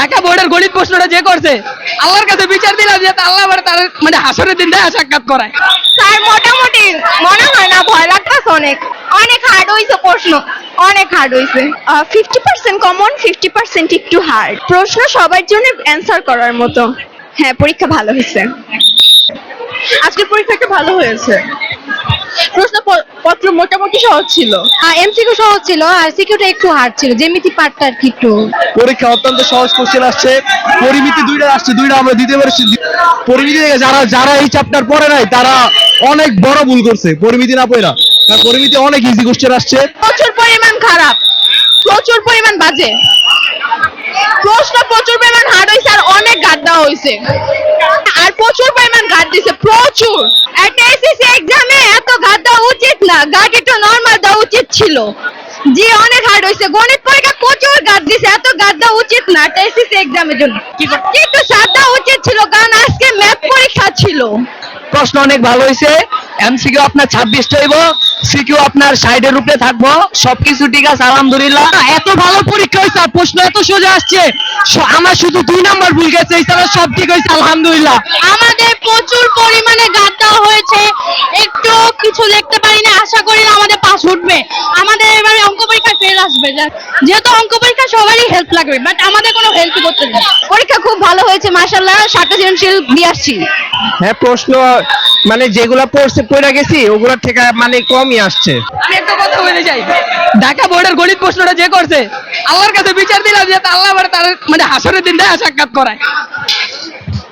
ঢাকা বোর্ডের গণিত প্রশ্নটা যে করছে আল্লাহর কাছে বিচার দিলাম যে আল্লাহ আবার তার মানে হাসরের দিন দেখা সাক্ষাৎ করায়। স্যার মোটামুটি মনে হয় না ভয় লাগতেছে অনেক। অনেক হার্ড হয়েছে প্রশ্ন অনেক হার্ড হয়েছে fifty percent common fifty percent একটু হার্ড প্রশ্ন সবার জন্য অ্যান্সার করার মতো। হ্যাঁ পরীক্ষা ভালো হয়েছে আজকের পরীক্ষাটা ভালো হয়েছে। প্রশ্ন প- পত্র মোটামুটি সহজ ছিল। এমসিকিউ সহজ ছিল আর সিকিউটা একটু হার্ড ছিল যেমিতি পার্টটা আর কি একটু। পরীক্ষা অত্যন্ত সহজ কোশ্চেন আসছে। পরিমিতি দুইটা আসছে দুইটা আমরা দিতে পেরেছি। পরিমিতি থেকে যারা যারা এই চ্যাপ্টার পড়ে নাই তারা অনেক বড় ভুল করছে। পরিমিতি না পড়া। কারণ পরিমিতি অনেক ইজি কোশ্চেন আসছে। প্রচুর পরিমাণ খারাপ। প্রচুর পরিমাণ বাজে। প্রশ্ন প্রচুর পরিমাণ হার্ড হয়েছে আর অনেক গাদ দেওয়া হয়েছে আর প্রচুর পরিমাণ গাদ দিছে প্রচুর একটা এসএসসি এক্সামে এত গাদ দেওয়া উচিত না গাদ একটু নর্মাল দেওয়া উচিত ছিল। জি অনেক হার্ড হয়েছে গণিত পরীক্ষা প্রচুর গাদ দিছে। এত গাদ দেওয়া উচিত না একটা এসএসসি এক্সামের জন্য একটু সাদ দেওয়া উচিত ছিল কারণ আজকে ম্যাথ পরীক্ষা ছিল। প্রশ্ন অনেক ভালো হয়েছে এমসিকিউ আপনার ছাব্বিশটা হইব। সিকিউ আপনার সাইডের উপরে থাকব। সবকিছু ঠিক আছে আলহামদুলিল্লাহ। এত ভালো পরীক্ষা হয়েছে আর প্রশ্ন এত সোজা আসছে। আমার শুধু দুই নাম্বার ভুল গেছে এছাড়া সব ঠিক হয়েছে আলহামদুলিল্লাহ। আমাদের প্রচুর পরিমাণে গাদ দেওয়া হয়েছে। একটু কিছু দেখতে পারি না আশা করি আমাদের পাস উঠবে। আসবে যেহেতু অঙ্ক পরীক্ষা সবারই হেল্প লাগবে বাট আমাদের কোনো হেল্প করতে না পরীক্ষা খুব ভালো হয়েছে মাশাল্লাহ সাতটা সৃজনশীল দিয়ে আসছি। হ্যাঁ প্রশ্ন মানে যেগুলা পড়ছে পড়ে গেছি ওগুলা থেকে মানে কমই আসছে। আমি একটা কথা বলে যাই। ঢাকা বোর্ডের গণিত প্রশ্নটা যে করছে আল্লাহর কাছে বিচার দিলাম যে আল্লাহ মানে হাসরের দিন দেয় সাক্ষাৎ করায়।